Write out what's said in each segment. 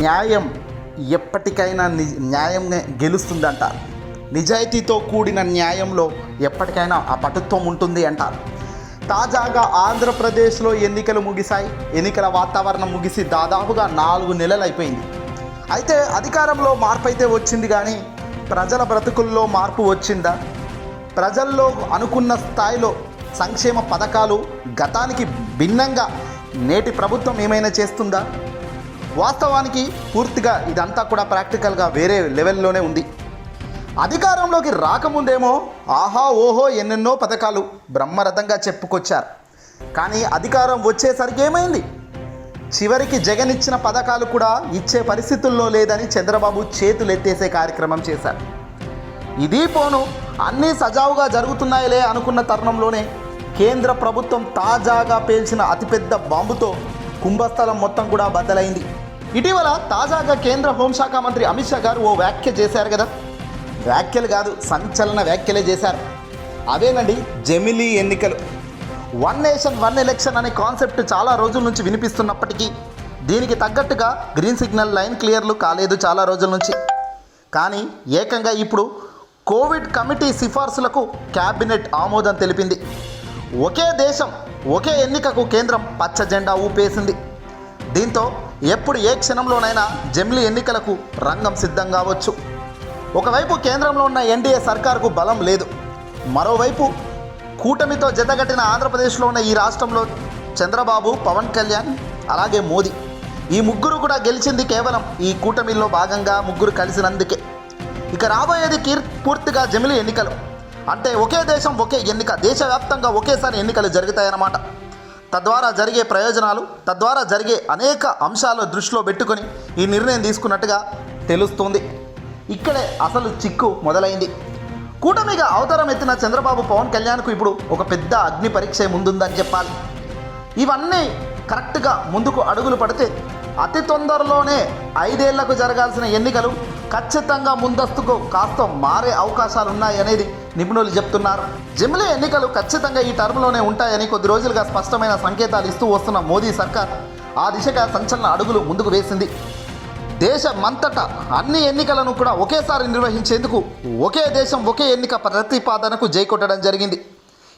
న్యాయం ఎప్పటికైనా ని న్యాయం గెలుస్తుందంట. నిజాయితీతో కూడిన న్యాయంలో ఎప్పటికైనా ఆ పటుత్వం ఉంటుంది అంటారు తాజాగా ఆంధ్రప్రదేశ్లో ఎన్నికలు ముగిశాయి. ఎన్నికల వాతావరణం ముగిసి దాదాపుగా నాలుగు నెలలు అయిపోయింది అయితే అధికారంలో మార్పు అయితే వచ్చింది కానీ ప్రజల బ్రతుకుల్లో మార్పు వచ్చిందా? ప్రజల్లో అనుకున్న స్థాయిలో సంక్షేమ పథకాలు గతానికి భిన్నంగా నేటి ప్రభుత్వం ఏమైనా చేస్తుందా? వాస్తవానికి పూర్తిగా ఇదంతా కూడా ప్రాక్టికల్గా వేరే లెవెల్లోనే ఉంది. అధికారంలోకి రాకముందేమో ఆహా ఓహో ఎన్నెన్నో పథకాలు బ్రహ్మరథంగా చెప్పుకొచ్చారు. కానీ అధికారం వచ్చేసరికి ఏమైంది? చివరికి జగన్ ఇచ్చిన పథకాలు కూడా ఇచ్చే పరిస్థితుల్లో లేదని చంద్రబాబు చేతులెత్తేసే కార్యక్రమం చేశారు. ఇది పోను అన్నీ సజావుగా జరుగుతున్నాయిలే అనుకున్న తరుణంలోనే కేంద్ర ప్రభుత్వం తాజాగా పేల్చిన అతిపెద్ద బాంబుతో కుంభస్థలం మొత్తం కూడా బద్దలైంది. ఇటీవల తాజాగా కేంద్ర హోంశాఖ మంత్రి అమిత్ షా గారు ఓ వ్యాఖ్య చేశారు కదా. వ్యాఖ్యలు కాదు సంచలన వ్యాఖ్యలే చేశారు. అదేనండి జమిలీ ఎన్నికలు. వన్ నేషన్ వన్ ఎలక్షన్ అనే కాన్సెప్ట్ చాలా రోజుల నుంచి వినిపిస్తున్నప్పటికీ దీనికి తగ్గట్టుగా గ్రీన్ సిగ్నల్ లైన్ క్లియర్లు కాలేదు చాలా రోజుల నుంచి. కానీ ఏకంగా ఇప్పుడు కోవిడ్ కమిటీ సిఫార్సులకు క్యాబినెట్ ఆమోదం తెలిపింది. ఒకే దేశం ఒకే ఎన్నికకు కేంద్రం పచ్చ జెండా ఊపేసింది. దీంతో ఎప్పుడు ఏ క్షణంలోనైనా జమిలీ ఎన్నికలకు రంగం సిద్ధం కావచ్చు. ఒకవైపు కేంద్రంలో ఉన్న ఎన్డీఏ సర్కార్కు బలం లేదు. మరోవైపు కూటమితో జతగట్టిన ఆంధ్రప్రదేశ్లో ఉన్న ఈ రాష్ట్రంలో చంద్రబాబు పవన్ కళ్యాణ్ అలాగే మోదీ. ఈ ముగ్గురు కూడా గెలిచింది కేవలం ఈ కూటమిలో భాగంగా ముగ్గురు కలిసినందుకే. ఇక రాబోయేది కీర్ పూర్తిగా జమిలి ఎన్నికలు. అంటే ఒకే దేశం ఒకే ఎన్నిక దేశవ్యాప్తంగా ఒకేసారి ఎన్నికలు జరుగుతాయన్నమాట. తద్వారా జరిగే ప్రయోజనాలు తద్వారా జరిగే అనేక అంశాలు దృష్టిలో పెట్టుకొని ఈ నిర్ణయం తీసుకున్నట్టుగా తెలుస్తుంది. ఇక్కడే అసలు చిక్కు మొదలైంది. కూటమిగా అవతారం ఎత్తిన చంద్రబాబు పవన్ కళ్యాణ్కు ఇప్పుడు ఒక పెద్ద అగ్ని పరీక్ష ముందుందని చెప్పాలి. ఇవన్నీ కరెక్ట్గా ముందుకు అడుగులు పడితే అతి తొందరలోనే ఐదేళ్ళకు జరగాల్సిన ఎన్నికలు ఖచ్చితంగా ముందస్తుకు కాస్త మారే అవకాశాలు ఉన్నాయనేది నిపుణులు చెప్తున్నారు. జమిలీ ఎన్నికలు ఖచ్చితంగా ఈ టర్మ్లోనే ఉంటాయని కొద్ది రోజులుగా స్పష్టమైన సంకేతాలు ఇస్తూ వస్తున్న మోదీ సర్కార్ ఆ దిశగా సంచలన అడుగులు ముందుకు వేసింది. దేశమంతటా అన్ని ఎన్నికలను కూడా ఒకేసారి నిర్వహించేందుకు ఒకే దేశం ఒకే ఎన్నిక ప్రతిపాదనకు జై కొట్టడం జరిగింది.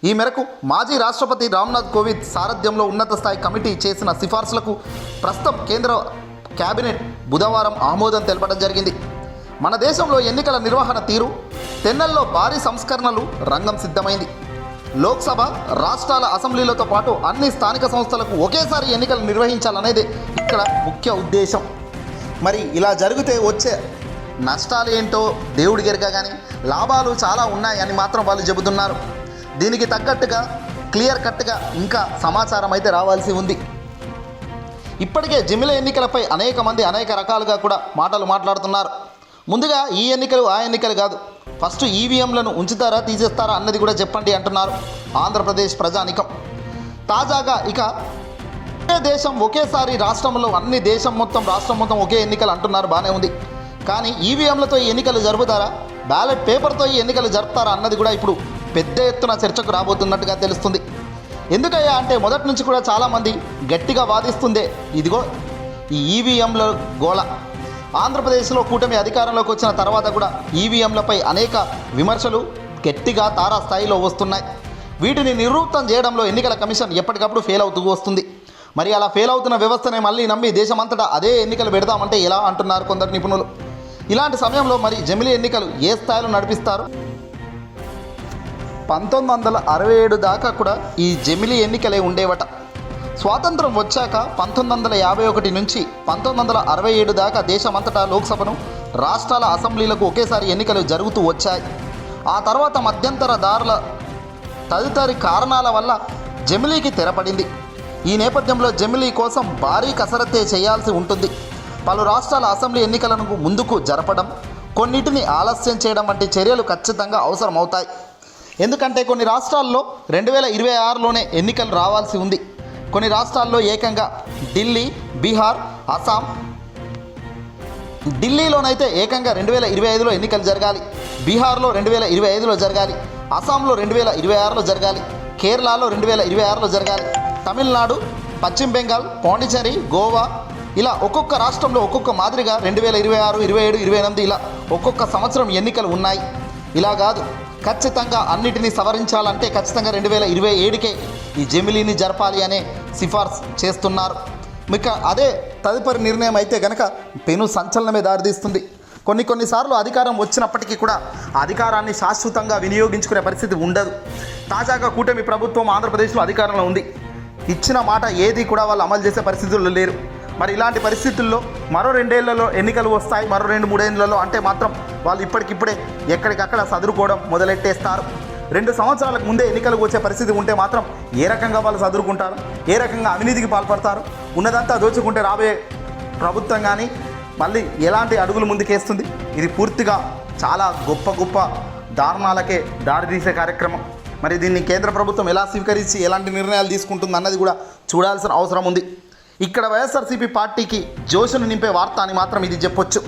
ఈ మేరకు మాజీ రాష్ట్రపతి రామ్నాథ్ కోవింద్ సారథ్యంలో ఉన్నత స్థాయి కమిటీ చేసిన సిఫార్సులకు ప్రస్తుతం కేంద్ర కేబినెట్ బుధవారం ఆమోదం తెలపడం జరిగింది. మన దేశంలో ఎన్నికల నిర్వహణ తీరు తెన్నెల్లో భారీ సంస్కరణలు రంగం సిద్ధమైంది. లోక్సభ రాష్ట్రాల అసెంబ్లీలతో పాటు అన్ని స్థానిక సంస్థలకు ఒకేసారి ఎన్నికలు నిర్వహించాలనేది ఇక్కడ ముఖ్య ఉద్దేశం. మరి ఇలా జరిగితే వచ్చే నష్టాలు ఏంటో దేవుడి గెరక కానీ లాభాలు చాలా ఉన్నాయని మాత్రం వాళ్ళు చెబుతున్నారు. దీనికి తగ్గట్టుగా క్లియర్ కట్గా ఇంకా సమాచారం అయితే రావాల్సి ఉంది. ఇప్పటికే జిమ్మిల ఎన్నికలపై అనేక మంది అనేక రకాలుగా కూడా మాటలు మాట్లాడుతున్నారు. ముందుగా ఈ ఎన్నికలు ఆ ఎన్నికలు కాదు ఫస్ట్ ఈవీఎంలను ఉంచుతారా తీసేస్తారా అన్నది కూడా చెప్పండి అంటున్నారు ఆంధ్రప్రదేశ్ ప్రజానికం. తాజాగా ఇక ఒకే దేశం ఒకేసారి రాష్ట్రంలో అన్ని దేశం మొత్తం రాష్ట్రం మొత్తం ఒకే ఎన్నికలు అంటున్నారు బాగానే ఉంది. కానీ ఈవీఎంలతో ఈ ఎన్నికలు జరుపుతారా బ్యాలెట్ పేపర్తో ఈ ఎన్నికలు జరుపుతారా అన్నది కూడా ఇప్పుడు పెద్ద ఎత్తున చర్చకు రాబోతున్నట్టుగా తెలుస్తుంది. ఎందుకయ్యా అంటే మొదటి నుంచి కూడా చాలామంది గట్టిగా వాదిస్తుందే ఇదిగో ఈ ఈవీఎంల గోళ. ఆంధ్రప్రదేశ్లో కూటమి అధికారంలోకి వచ్చిన తర్వాత కూడా ఈవీఎంలపై అనేక విమర్శలు గట్టిగా తారా స్థాయిలో వస్తున్నాయి. వీటిని నిరూప్తం చేయడంలో ఎన్నికల కమిషన్ ఎప్పటికప్పుడు ఫెయిల్ అవుతూ వస్తుంది. మరి అలా ఫెయిల్ అవుతున్న వ్యవస్థనే మళ్ళీ నమ్మి దేశమంతటా అదే ఎన్నికలు పెడదామంటే ఎలా అంటున్నారు కొందరు నిపుణులు? ఇలాంటి సమయంలో మరి జమిలీ ఎన్నికలు ఏ స్థాయిలో నడిపిస్తారు? పంతొమ్మిది వందల అరవై ఏడు దాకా కూడా ఈ జమిలీ ఎన్నికలే ఉండేవట. స్వాతంత్రం వచ్చాక పంతొమ్మిది వందల యాభై ఒకటి నుంచి పంతొమ్మిది వందల అరవై ఏడు దాకా దేశమంతటా లోక్సభను రాష్ట్రాల అసెంబ్లీలకు ఒకేసారి ఎన్నికలు జరుగుతూ వచ్చాయి. ఆ తర్వాత మధ్యంతర దారుల తదితరి కారణాల వల్ల జమిలీకి తెరపడింది. ఈ నేపథ్యంలో జమిలీ కోసం భారీ కసరత్తే చేయాల్సి ఉంటుంది. పలు రాష్ట్రాల అసెంబ్లీ ఎన్నికలను ముందుకు జరపడం కొన్నిటిని ఆలస్యం చేయడం వంటి చర్యలు ఖచ్చితంగా అవసరమవుతాయి. ఎందుకంటే కొన్ని రాష్ట్రాల్లో రెండు వేల ఇరవై ఆరులోనే ఎన్నికలు రావాల్సి ఉంది. కొన్ని రాష్ట్రాల్లో ఏకంగా ఢిల్లీ బీహార్ అస్సాం. ఢిల్లీలోనైతే ఏకంగా రెండు వేల ఇరవై ఐదులో ఎన్నికలు జరగాలి. బీహార్లో రెండు వేల ఇరవై ఐదులో జరగాలి. అస్సాంలో రెండు వేల ఇరవై ఆరులో జరగాలి. కేరళలో రెండు వేల ఇరవై ఆరులో జరగాలి. తమిళనాడు పశ్చిమ బెంగాల్ పాండిచేరి గోవా ఇలా ఒక్కొక్క రాష్ట్రంలో ఒక్కొక్క మాదిరిగా రెండు వేల ఇరవై ఆరు ఇరవై ఏడు ఇరవై ఎనిమిది ఇలా ఒక్కొక్క సంవత్సరం ఎన్నికలు ఉన్నాయి. ఇలా కాదు. ఖచ్చితంగా అన్నిటినీ సవరించాలంటే ఖచ్చితంగా రెండు వేల ఇరవై ఏడుకే ఈ జమిలీని జరపాలి అనే సిఫార్సు చేస్తున్నారు. ఇక అదే తదుపరి నిర్ణయం అయితే గనక పెను సంచలనమే దారితీస్తుంది. కొన్ని కొన్నిసార్లు అధికారం వచ్చినప్పటికీ కూడా అధికారాన్ని శాశ్వతంగా వినియోగించుకునే పరిస్థితి ఉండదు. తాజాగా కూటమి ప్రభుత్వం ఆంధ్రప్రదేశ్లో అధికారంలో ఉంది. ఇచ్చిన మాట ఏది కూడా వాళ్ళు అమలు చేసే పరిస్థితుల్లో లేరు. మరి ఇలాంటి పరిస్థితుల్లో మరో రెండేళ్ళలో ఎన్నికలు వస్తాయి మరో రెండు మూడేళ్ళలో అంటే మాత్రం వాళ్ళు ఇప్పటికిప్పుడే ఎక్కడికక్కడ సదురుకోవడం మొదలెట్టేస్తారు. రెండు సంవత్సరాలకు ముందే ఎన్నికలకు వచ్చే పరిస్థితి ఉంటే మాత్రం ఏ రకంగా వాళ్ళు చదువుకుంటారు ఏ రకంగా అవినీతికి పాల్పడతారు ఉన్నదంతా దోచుకుంటే రాబోయే ప్రభుత్వం కానీ మళ్ళీ ఎలాంటి అడుగులు ముందుకేస్తుంది? ఇది పూర్తిగా చాలా గొప్ప గొప్ప దారుణాలకే దారితీసే కార్యక్రమం. మరి దీన్ని కేంద్ర ప్రభుత్వం ఎలా స్వీకరించి ఎలాంటి నిర్ణయాలు తీసుకుంటుంది అన్నది కూడా చూడాల్సిన అవసరం ఉంది. ఇక్కడ వైఎస్ఆర్సీపీ పార్టీకి జోషును నింపే వార్త అని మాత్రం ఇది చెప్పొచ్చు.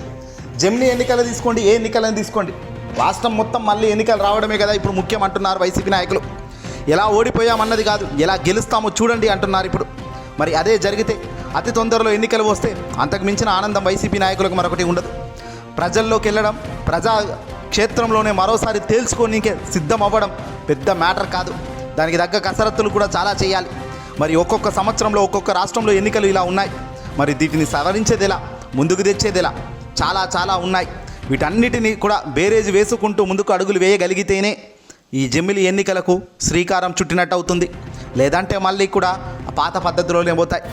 జమిని ఎన్నికలు తీసుకోండి ఏ ఎన్నికలను తీసుకోండి? రాష్ట్రం మొత్తం మళ్ళీ ఎన్నికలు రావడమే కదా ఇప్పుడు ముఖ్యం అంటున్నారు వైసీపీ నాయకులు. ఎలా ఓడిపోయామన్నది కాదు ఎలా గెలుస్తామో చూడండి అంటున్నారు ఇప్పుడు. మరి అదే జరిగితే అతి తొందరలో ఎన్నికలు వస్తే అంతకు మించిన ఆనందం వైసీపీ నాయకులకు మరొకటి ఉండదు. ప్రజల్లోకి వెళ్ళడం ప్రజా క్షేత్రంలోనే మరోసారి తేల్చుకోనీకే సిద్ధం అవ్వడం పెద్ద మ్యాటర్ కాదు. దానికి తగ్గ కసరత్తులు కూడా చాలా చేయాలి. మరి ఒక్కొక్క సంవత్సరంలో ఒక్కొక్క రాష్ట్రంలో ఎన్నికలు ఇలా ఉన్నాయి. మరి వీటిని సవరించేదిలా ముందుకు తెచ్చేదిలా చాలా చాలా ఉన్నాయి. వీటన్నిటిని కూడా బేరేజ్ వేసుకుంటూ ముందుకు అడుగులు వేయగలిగితేనే ఈ జమిలి ఎన్నికలకు శ్రీకారం చుట్టినట్టు అవుతుంది లేదంటే మళ్ళీ కూడా పాత పద్ధతిలోనే పోతాయి.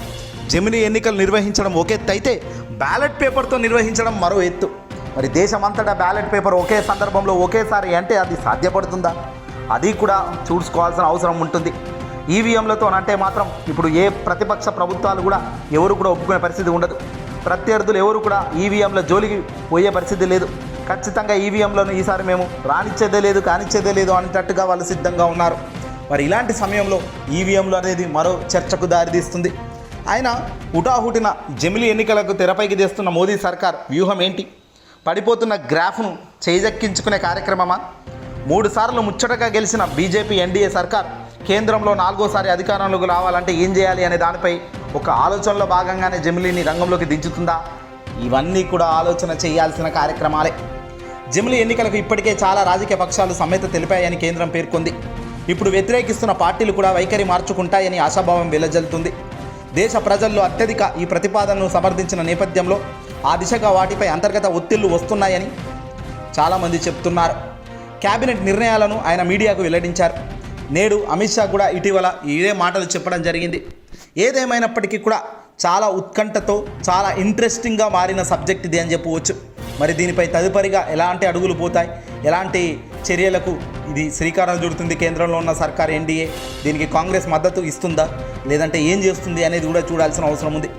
జమిలి ఎన్నికలు నిర్వహించడం ఒక ఎత్తు అయితే బ్యాలెట్ పేపర్తో నిర్వహించడం మరో ఎత్తు. మరి దేశమంతటా బ్యాలెట్ పేపర్ ఒకే సందర్భంలో ఒకేసారి అంటే అది సాధ్యపడుతుందా? అది కూడా చూసుకోవాల్సిన అవసరం ఉంటుంది. ఈవీఎంలతో అంటే మాత్రం ఇప్పుడు ఏ ప్రతిపక్ష ప్రభుత్వాలు కూడా ఎవరు కూడా ఒప్పుకునే పరిస్థితి ఉండదు. ప్రత్యర్థులు ఎవరు కూడా ఈవీఎంల జోలికి పోయే పరిస్థితి లేదు. ఖచ్చితంగా ఈవీఎంలను ఈసారి మేము రానిచ్చేదే లేదు కానిచ్చేదే లేదు అనేటట్టుగా వాళ్ళు సిద్ధంగా ఉన్నారు. మరి ఇలాంటి సమయంలో ఈవీఎంలు అనేది మరో చర్చకు దారితీస్తుంది. ఆయన హుటాహుటిన జమిలి ఎన్నికలకు తెరపైకి తెస్తున్న మోదీ సర్కార్ వ్యూహం ఏంటి? పడిపోతున్న గ్రాఫ్ను చేజెక్కించుకునే కార్యక్రమమా? మూడుసార్లు ముచ్చటగా గెలిచిన బీజేపీ ఎన్డీఏ సర్కార్ కేంద్రంలో నాలుగోసారి అధికారంలోకి రావాలంటే ఏం చేయాలి అనే దానిపై ఒక ఆలోచనలో భాగంగానే జమిలీని రంగంలోకి దించుతుందా? ఇవన్నీ కూడా ఆలోచన చేయాల్సిన కార్యక్రమాలే. జమిలి ఎన్నికలకు ఇప్పటికే చాలా రాజకీయ పక్షాలు సమ్మెత తెలిపాయని కేంద్రం పేర్కొంది. ఇప్పుడు వ్యతిరేకిస్తున్న పార్టీలు కూడా వైఖరి మార్చుకుంటాయని ఆశాభావం వెలజల్లుతుంది. దేశ ప్రజల్లో అత్యధిక ఈ ప్రతిపాదనను సమర్థించిన నేపథ్యంలో ఆ దిశగా వాటిపై అంతర్గత ఒత్తిళ్ళు వస్తున్నాయని చాలామంది చెప్తున్నారు. కేబినెట్ నిర్ణయాలను ఆయన మీడియాకు వెల్లడించారు. నేడు అమిత్ షా కూడా ఇటీవల ఇదే మాటలు చెప్పడం జరిగింది. ఏదేమైనప్పటికీ కూడా చాలా ఉత్కంఠతో చాలా ఇంట్రెస్టింగ్గా మారిన సబ్జెక్ట్ ఇది అని చెప్పవచ్చు. మరి దీనిపై తదుపరిగా ఎలాంటి అడుగులు పోతాయి? ఎలాంటి చర్యలకు ఇది శ్రీకారం చుడుతుంది కేంద్రంలో ఉన్న సర్కార్ ఎన్డీఏ దీనికి కాంగ్రెస్ మద్దతు ఇస్తుందా? లేదంటే ఏం చేస్తుంది అనేది కూడా చూడాల్సిన అవసరం ఉంది.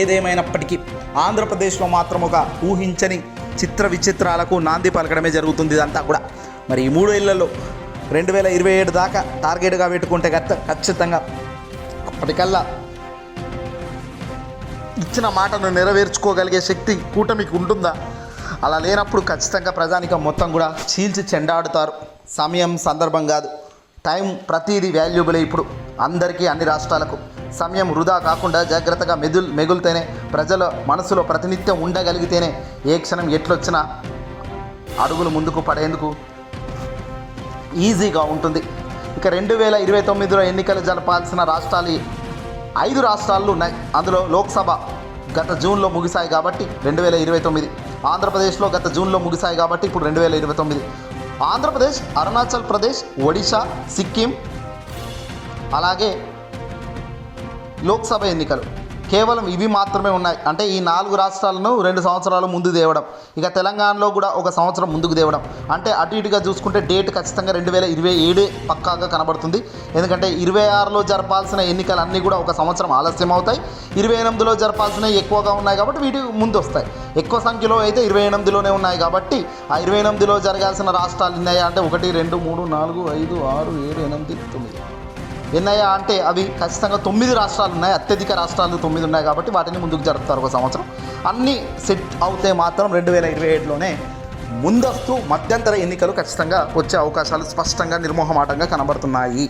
ఏదేమైనప్పటికీ ఆంధ్రప్రదేశ్లో మాత్రం ఒక ఊహించని చిత్ర విచిత్రాలకు నాంది పలకడమే జరుగుతుంది ఇదంతా కూడా. మరి ఈ మూడు ఇళ్ళలో రెండు వేల ఇరవై ఏడు దాకా టార్గెట్గా పెట్టుకుంటే ఖచ్చితంగా అప్పటికల్లా ఇచ్చిన మాటను నెరవేర్చుకోగలిగే శక్తి కూటమికి ఉంటుందా? అలా లేనప్పుడు ఖచ్చితంగా ప్రజానికం మొత్తం కూడా చీల్చి చెండాడుతారు. సమయం సందర్భం కాదు. టైం ప్రతిదీ వాల్యుబులే ఇప్పుడు అందరికీ అన్ని రాష్ట్రాలకు. సమయం వృధా కాకుండా జాగ్రత్తగా మెదులు మెగులుతేనే ప్రజల మనసులో ప్రతినిత్యం ఉండగలిగితేనే ఏ క్షణం ఎట్లొచ్చినా అడుగులు ముందుకు పడేందుకు ఈజీగా ఉంటుంది. ఇక రెండు వేల ఇరవై తొమ్మిదిలో ఎన్నికలు జరపాల్సిన రాష్ట్రాలు ఐదు రాష్ట్రాలు ఉన్నాయి. అందులో లోక్సభ గత జూన్లో ముగిశాయి కాబట్టి రెండు వేల ఇరవై తొమ్మిది. ఆంధ్రప్రదేశ్లో గత జూన్లో ముగిశాయి కాబట్టి ఇప్పుడు రెండు వేల ఇరవై తొమ్మిది. ఆంధ్రప్రదేశ్ అరుణాచల్ ప్రదేశ్ ఒడిశా సిక్కిం అలాగే లోక్సభ ఎన్నికలు. కేవలం ఇవి మాత్రమే ఉన్నాయి. అంటే ఈ నాలుగు రాష్ట్రాలను రెండు సంవత్సరాలు ముందు తేవడం ఇక తెలంగాణలో కూడా ఒక సంవత్సరం ముందుకు తేవడం. అంటే అటు ఇటుగా చూసుకుంటే డేట్ ఖచ్చితంగా రెండు వేల ఇరవై ఏడే పక్కాగా కనబడుతుంది. ఎందుకంటే ఇరవై ఆరులో జరపాల్సిన ఎన్నికలు అన్నీ కూడా ఒక సంవత్సరం ఆలస్యం అవుతాయి. ఇరవై ఎనిమిదిలో జరపాల్సినవి ఎక్కువగా ఉన్నాయి కాబట్టి వీటి ముందు వస్తాయి. ఎక్కువ సంఖ్యలో అయితే ఇరవై ఎనిమిదిలోనే ఉన్నాయి కాబట్టి ఆ ఇరవై ఎనిమిదిలో జరగాల్సిన రాష్ట్రాలు ఉన్నాయా అంటే ఒకటి రెండు మూడు నాలుగు ఐదు ఆరు ఏడు ఎనిమిది తొమ్మిది. ఎన్నయ్యా అంటే అవి ఖచ్చితంగా తొమ్మిది రాష్ట్రాలు ఉన్నాయి అత్యధిక రాష్ట్రాలు తొమ్మిది ఉన్నాయి కాబట్టి వాటిని ముందుకు జరుపుతారు ఒక సంవత్సరం. అన్నీ సెట్ అవుతే మాత్రం రెండు వేల ఇరవై ఏడులోనే ముందస్తు మధ్యంతర ఎన్నికలు ఖచ్చితంగా వచ్చే అవకాశాలు స్పష్టంగా నిర్మోహమాటంగా కనబడుతున్నాయి.